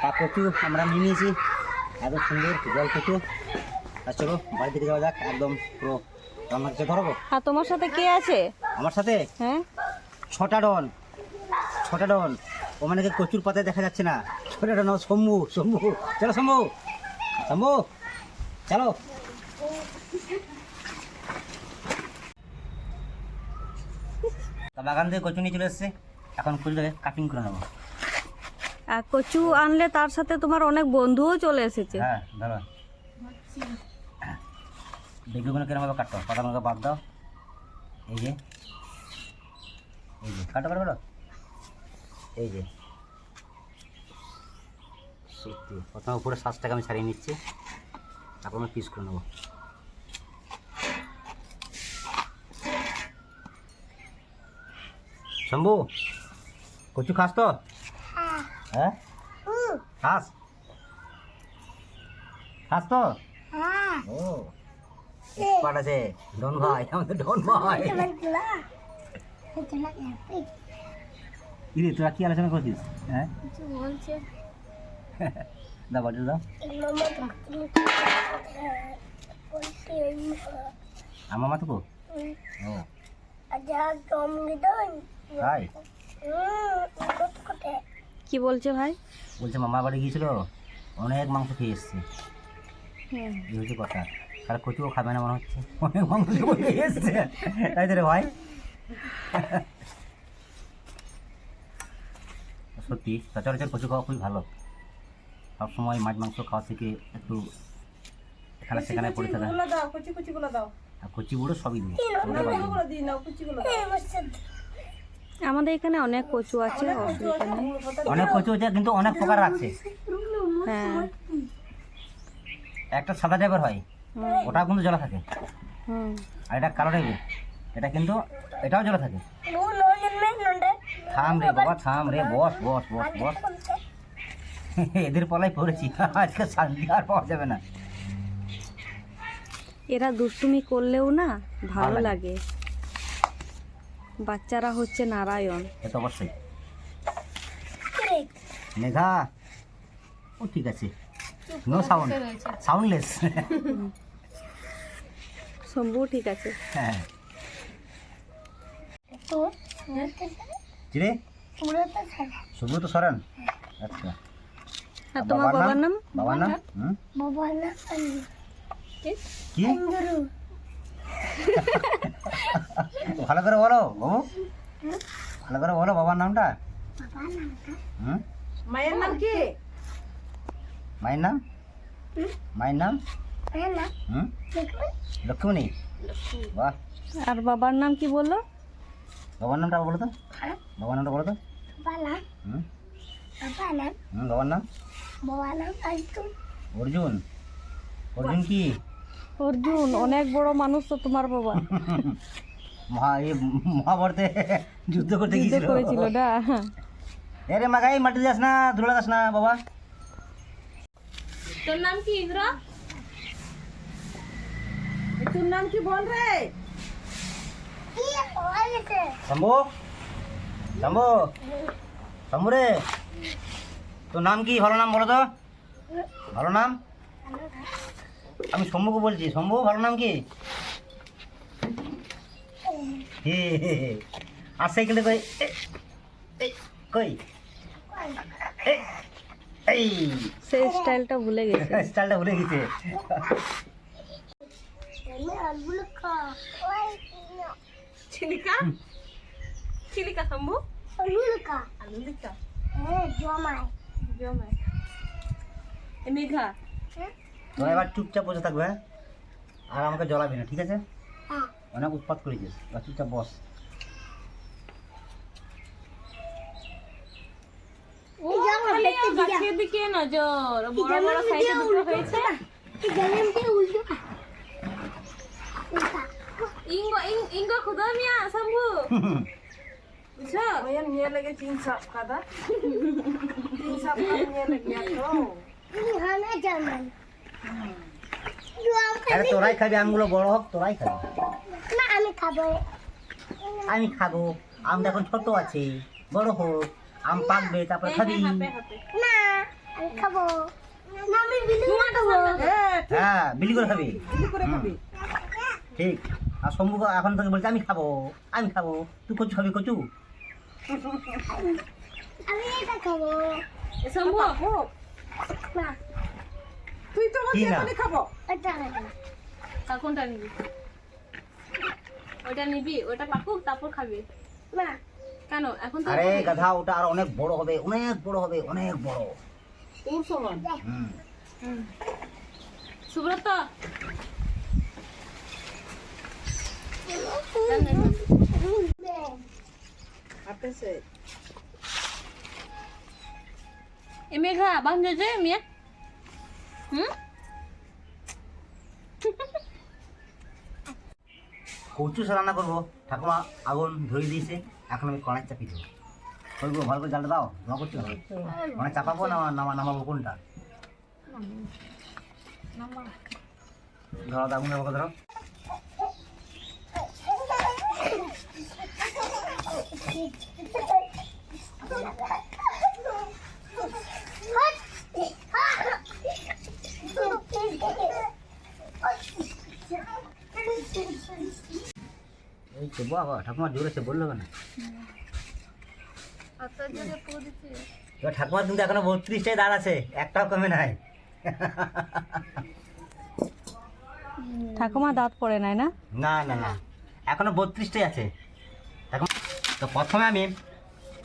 তা কচু আমরা নিয়ে নিয়েছি এত সুন্দর জল কচু আর চলো বাড়ি থেকে যাওয়া যাক। একদম পুরো রান্না কিছু ধরবো আর তোমার সাথে কে আছে? আমার সাথে? হ্যাঁ। ছটা ডন। ছটা ডন। ও মানে কি কচুর পাতায় দেখা যাচ্ছে না? ছটা ডন শম্ভু শম্ভু। চলো শম্ভু। শম্ভু চলো। বাগান থেকে কচু নিয়ে চলে এসছে। এখন কচুটাকে কাটিং করে নেব। আর কচু আনলে তার সাথে তোমার অনেক বন্ধুও চলে এসেছে। হ্যাঁ ধরো বেগুনগুলো কিরমভাবে কাটো। পাতাগুলোকে বাদ দাও। এই যে। এই যে, কাটো কাটো কাটো। এই যে। সত্যি, প্রথমে উপরে শ্বাসটাকে আমি ছাড়িয়ে নিচ্ছি। তারপর আমি পিস করে নেব। শম্ভু, কচু খাস তো? হ্যাঁ? খাস। খাস তো? ও এক্সপার্ট আছে। ডন ভাই আমাদের ডন ভাই। কিরে তোরা কি আলোচনা করছিস? হ্যাঁ? দাও বাটি দাও। আমার মা তো? ও। তাই? কি বলছে ভাই? বলছে মামা বাড়ি গিয়েছিল অনেক মাংস খেয়ে এসছে। এই হচ্ছে কথা। তার কচুও খাবে না মনে হচ্ছে। অনেক মাংস খেয়ে এসছে। তাই তো রে ভাই। সত্যি সচরাচর কচু খাওয়া খুবই ভালো। সবসময় মাছ মাংস খাওয়া থেকে একটু এখানে সেখানে পড়ে থাকা। দাও কুচি কুচি গুলো দাও। আর কচি বুড়ো সবই দিই গুলো দিই নাও কুচি গুলো আমাদের এখানে অনেক কচু আছে অসুবিধা নেই। অনেক কচু আছে কিন্তু অনেক প্রকার আছে। হ্যাঁ। একটা সাদা টাইপের হয় ওটাও কিন্তু জলা থাকে। আর এটা কালো টাইপের এটা কিন্তু এটাও জলা থাকে। থাম রে বাবা থাম রে বস বস বস বস। এদের পলাই পড়েছি আজকে শান্তি আর পাওয়া যাবে না। এরা দুষ্টুমি করলেও না ভালো লাগে। বাচ্চারা হচ্ছে নারায়ণ। তো অবশ্যই। মেঘা ও ঠিক আছে। নো সাউন্ড সাউন্ডলেস শম্ভু ঠিক আছে। হ্যাঁ। সুব্রত সরেন আচ্ছা। আর তোমার বাবার নাম? বাবার নাম? হুম? কি? ভালো করে বলো বাবু। ভালো করে বলো বাবার নামটা। হুম? মায়ের নাম কি? মায়ের নাম? মায়ের নাম? হুম? লক্ষ্মণী বাহ। আর বাবার নাম কি বলল বাবার নামটা বলো তো। বাবার নামটা বলো তো। হুম? হুম বাবার নাম? অর্জুন? অর্জুন কি? অর্জুন অনেক বড় মানুষ তো তোমার বাবা। মহা এই মহাভারতে যুদ্ধ করতে গিয়েছিল। করেছিল না। এ রে মাগাই মাটি যাস না ধুলা যাস না বাবা। তোর নাম কি ইন্দ্র? তোর নাম কি বল রে। শম্ভু? শম্ভু? শম্ভু রে। তোর নাম কি ভালো নাম বলো তো। ভালো নাম? আমি শম্ভুকে বলছি। শম্ভু ভালো নাম কি। আর সাইকেলে কই কই? এই। সেই স্টাইলটা ভুলে গেছে। স্টাইলটা ভুলে গেছে। চিলিকা? চিলিকা মেঘা। তোরা এবার চুপচাপ বসে থাকবে হ্যাঁ? আর আমাকে জ্বলাবি না ঠিক আছে? অনেক উৎপাত করেছিস এবার চুপচাপ বস গাছের দিকে নজর বড় বড় সাইজে দুটো হয়েছে। ইঙ্গ ইঙ্গ খুদা মিয়া শম্ভু। বুঝছ? ওয়া নিয়ে লাগে তিন সাপ কাদা। তিন সাপ নিয়ে লাগে তো আরে তোরাই খাবি আমগুলো বড় হোক তোরাই খাবি না আমি খাব আমি খাব আমটা এখন ছোট আছে বড় হোক আম পাকবে তারপরে খাবি না আমি খাব না আমি বিলি খাব হ্যাঁ বিলি করে খাবি ঠিক আর শম্ভু এখন থেকে বলছে আমি খাব আমি খাব তুই কচু খাবি কচু আমি এটা খাব শম্ভু না তুই তো কি বলছিস না? আমি খাব। এটা খাব তা কোনটা নিবি? ওইটা নিবি ওইটা পাকুক তারপর খাবি। না কেন? এখন তো আরে গাধা ওটা আর অনেক বড় হবে অনেক বড় হবে অনেক বড়। তোর সমান। হুম। সুব্রত। এ মেঘা বান্ধ যে মিয়া হুম? কচু রান্না করব। ঠাকুমা আগুন ধরিয়ে দিয়েছে, এখন আমি কড়াই চাপিয়ে দেবো। করব ভালো করে জালটা দাও, জমা করতে হবে। মানে চাপাবো না নামা নামাবো কোনটা? ধরো আগুনের মতো ধরো। এই তো বাবা ঠাকুমা জোরে সে বলল কেন? এবার ঠাকুমার কিন্তু এখনও বত্রিশটাই দাঁড় আছে একটাও কমে নাই। ঠাকুমা দাঁত পড়ে নাই না? না না না এখনও বত্রিশটাই আছে। তো প্রথমে আমি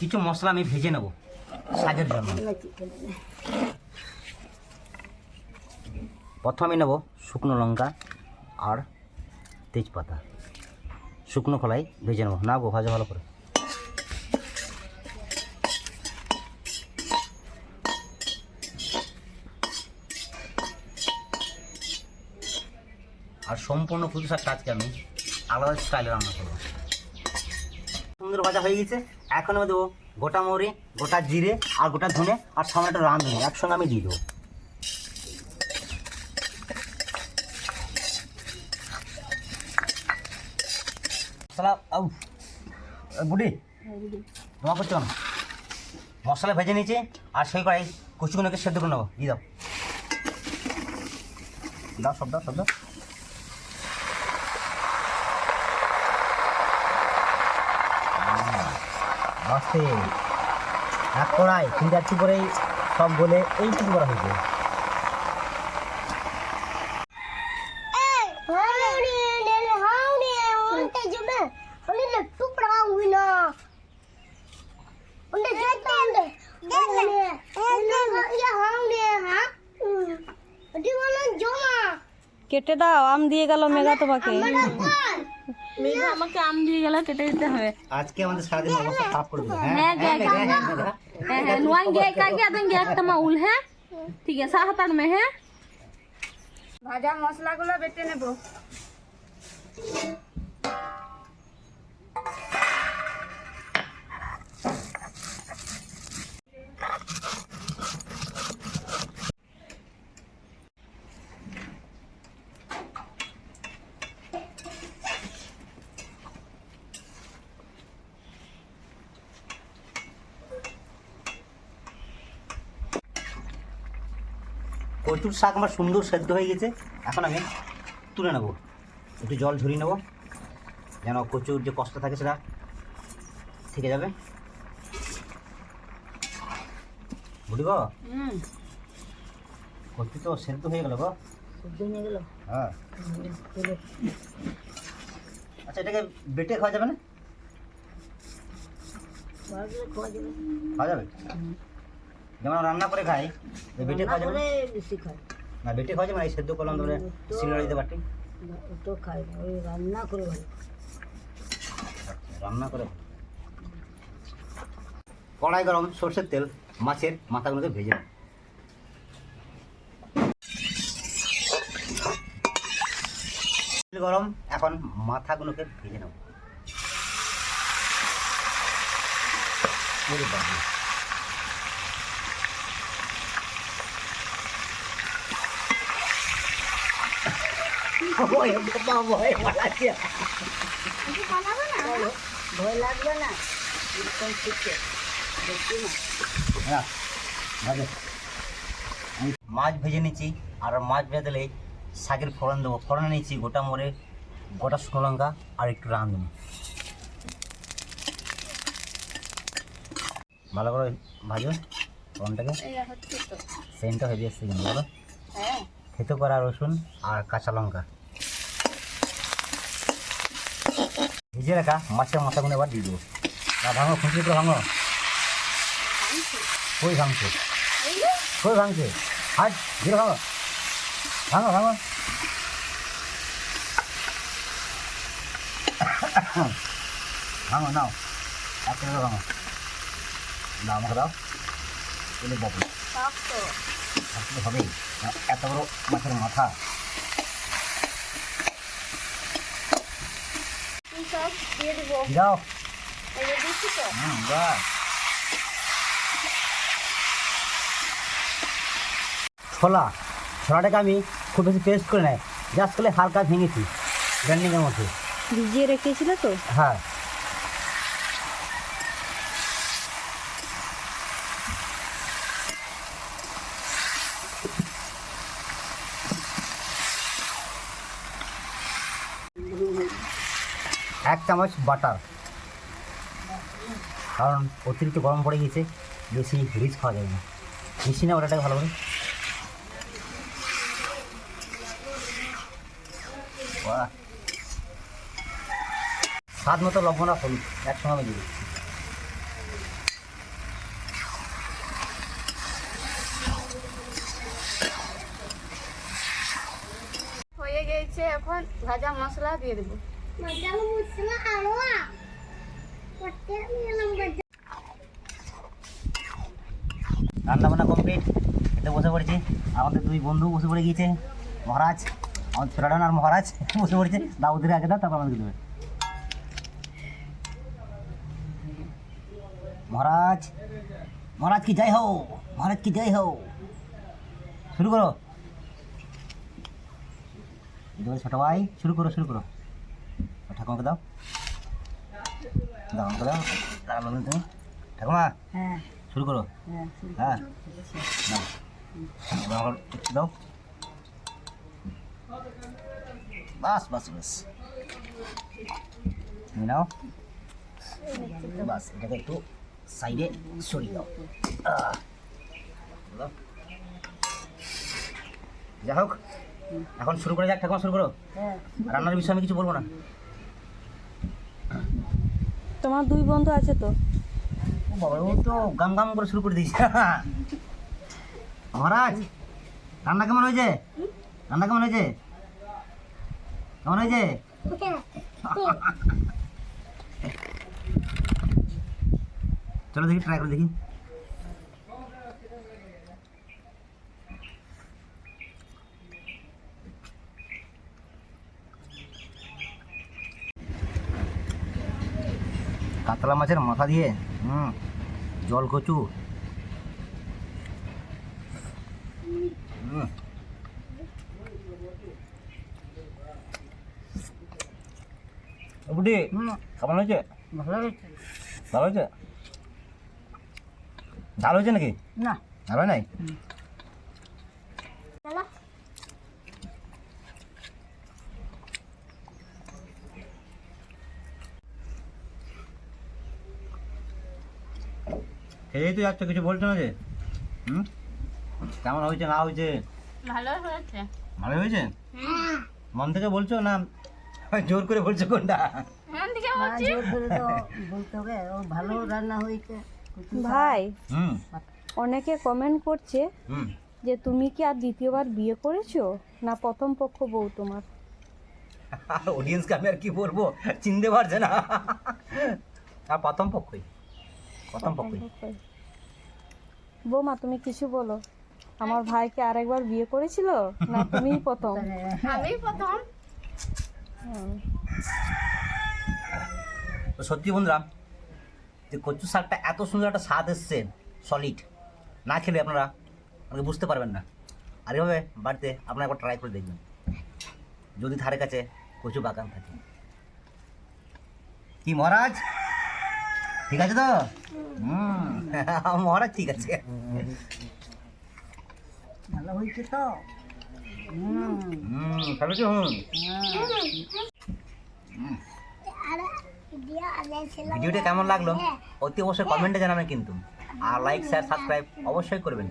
কিছু মশলা আমি ভেজে নেব শাকের জন্য। প্রথমে নেব শুকনো লঙ্কা আর তেজপাতা। শুকনো কলাই ভেজে নেব। না গো, ভাজা ভালো করে। আর সম্পূর্ণ পুজো শাকটা আজকে আমি আলাদা স্টাইলে রান্না করব। সুন্দর ভাজা হয়ে গেছে। এখন আমি দেবো গোটা মরি, গোটা জিরে আর গোটা ধনে আর সামনে একটা রাঁধুনি। একসঙ্গে আমি দিয়ে দেবো। মশলা, আউ। বুড়ি, তোমার করছ না মশলা ভেজে নিয়েছি, আর সেই কড়াই কচুগুলোকে সেদ্ধ করে নেব। দিয়ে দাও। দাও সব দাও সব, দাও। এক কড়াই, তিন চারটি করেই সব বলে এইটুকু করা হয়েছে। কেটে দাও আম দিয়ে গেল মেগা তোমাকে মেগা আমাকে আম দিয়ে গেল কেটে দিতে হবে আজকে আমাদের সারা দিন অবস্থা খারাপ করে দিবে হ্যাঁ হ্যাঁ হ্যাঁ নুয়াং গে কা গে দেন গে একটা মাউল হ্যাঁ ঠিক আছে সাহাতার মে হ্যাঁ ভাজা মশলাগুলো বেটে নেব কচুর শাক আমার সুন্দর সেদ্ধ হয়ে গেছে। এখন আমি তুলে নেব। একটু জল ঝরিয়ে নেব। যেন কচুর যে কষ্ট থাকে সেটা থেকে যাবে। বুঝলি গো? কচু তো সেদ্ধ হয়ে গেল গো। হ্যাঁ আচ্ছা এটাকে বেটে খাওয়া যাবে না? খাওয়া যাবে। যেমন রান্না করে খাই বেটে খাওয়া যাবে না? না বেটে খাওয়া যাবে না এই সেদ্ধ করলাম ধরে সিঙ্গাড়া দিতে পারটি রান্না করে ভালো। কড়াই গরম সর্ষের তেল মাছের মাথাগুলোকে ভেজে নেব। তেল গরম এখন মাথাগুলোকে ভেজে নেব ভয় ভয়। না। মাছ ভেজে নিচ্ছি আর মাছ ভেজে দিলে শাকের ফোড়ন দেবো। ফোড়ন নিচ্ছি গোটা মরে গোটা শুকনো লঙ্কা আর একটু রাঁধুনি ভালো করে ভাজো ফোড়নটাকে। সেন্টটা হয়ে যাচ্ছে কিন্তু বলো হ্যাঁ। খেতে করা রসুন আর কাঁচা লঙ্কা। ভিজে রাখা মাছের মাথাগুলো এবার দিয়ে দেবো। না ভাঙো খুঁজে করে ভাঙো। কই ভাঙছে? কই ভাঙছে? হাট ধীরে ভাঙো। ভাঙো ভাঙো। ভাঙো নাও। এক করে ভাঙো। দাও আমাকে দাও। এলে বাবু হবে। এত বড় মাছের মাথা। সব দিয়ে দেবো। দাও এই যে দিচ্ছি তো? হুম বাহ ছোলা ছোলাটাকে আমি খুব বেশি পেস্ট করে নেয় জাস্ট করে হালকা ভেঙেছি গ্রাইন্ডিংয়ের মধ্যে। ভিজিয়ে রেখেছিল তো? হ্যাঁ। চামচ বাটার। কারণ অতিরিক্ত গরম পড়ে গেছে, বেশি রিচ খাওয়া যাবে না। মিশি না ওটাকে ভালো করে। স্বাদ মতো লবণ আর হলুদ, একসঙ্গে আমি দিয়ে দিচ্ছি। হয়ে গেছে, এখন ভাজা মশলা দিয়ে দেবো। রান্না বান্না কমপ্লিট খেতে বসে পড়েছি। আমাদের দুই বন্ধু বসে পড়ে গিয়েছে। মহারাজ আমার ছোটাডান আর মহারাজ বসে পড়েছে। দাউদের আগে দাও, তারপর আমাদের দেবে। মহারাজ মহারাজ কি জয় হো? মহারাজ কি জয় হো? শুরু করো। ছোট ভাই, শুরু করো শুরু করো। ঠাকুমাকে দাও। দাও আমাকে দাও দাঁড়ানো তুমি। ঠাকুমা হ্যাঁ। শুরু করো। হ্যাঁ নাও। এবার আমার একটু দাও। বাস বাস বাস। নাও। বাস এটাকে একটু সাইডে সরিয়ে দাও। দাও। যাই হোক এখন শুরু করে যাক। ঠাকুমা শুরু করো। রান্নার বিষয়ে আমি কিছু বলব না। তোমার দুই বন্ধু আছে তো? ও বাবা ও তো গাম গাম করে শুরু করে দিয়েছে। মহারাজ রান্না কেমন হয়েছে? রান্না কেমন হয়েছে? কেমন হয়েছে? চলো দেখি ট্রাই করে দেখি। কাতলা মাছের মাথা দিয়ে হুম জল কচু। বুটি কেমন হয়েছে? ভালো হয়েছে। ভালো হয়েছে? ঝাল হয়েছে নাকি? না। হয় নাই? খেয়েই তো একটা কিছু বলছো না যে? হুম? কেমন হয়েছে না হয়েছে? ভালো হয়েছে। ভালো হয়েছে? মন থেকে বলছো না? জোর করে বলছো কোনটা? মন থেকে বলছি। ভাই? হুম। অনেকে কমেন্ট করছে যে তুমি কি আর দ্বিতীয়বার বিয়ে করেছ? না প্রথম পক্ষ বউ তোমার? অডিয়েন্সকে আমি আর কি বলব? চিনতে পারছে না। আর প্রথম পক্ষই। প্রথম পক্ষই বৌমা তুমি কিছু বলো? আমার ভাইকে আরেকবার বিয়ে করেছিল? না তুমিই প্রথম? আমি প্রথম। তো সত্যি বন্ধুরা যে কচু শাকটা এত সুন্দর একটা স্বাদ এসছে সলিড না খেলে আপনারা আমাকে বুঝতে পারবেন না। আর এভাবে বাড়িতে আপনারা একবার ট্রাই করে দেখবেন যদি ধারে কাছে কচু বাগান থাকে। কি মহারাজ? ঠিক আছে তো? হুম মহারাজ ঠিক আছে। ভালো হয়েছে তো? হুম হুম খাবে ভিডিওটা কেমন লাগল? অতি অবশ্যই কমেন্টে জানাবেন কিন্তু। আর লাইক শেয়ার সাবস্ক্রাইব অবশ্যই করবেন।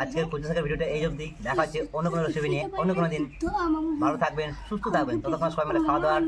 আজকের কুচি থাকার ভিডিওটা এই অবধি। দেখা হচ্ছে অন্য কোনো রেসিপি নিয়ে অন্য কোনো দিন। ভালো থাকবেন সুস্থ থাকবেন। ততক্ষণ সবাই মিলে খাওয়া দাওয়ার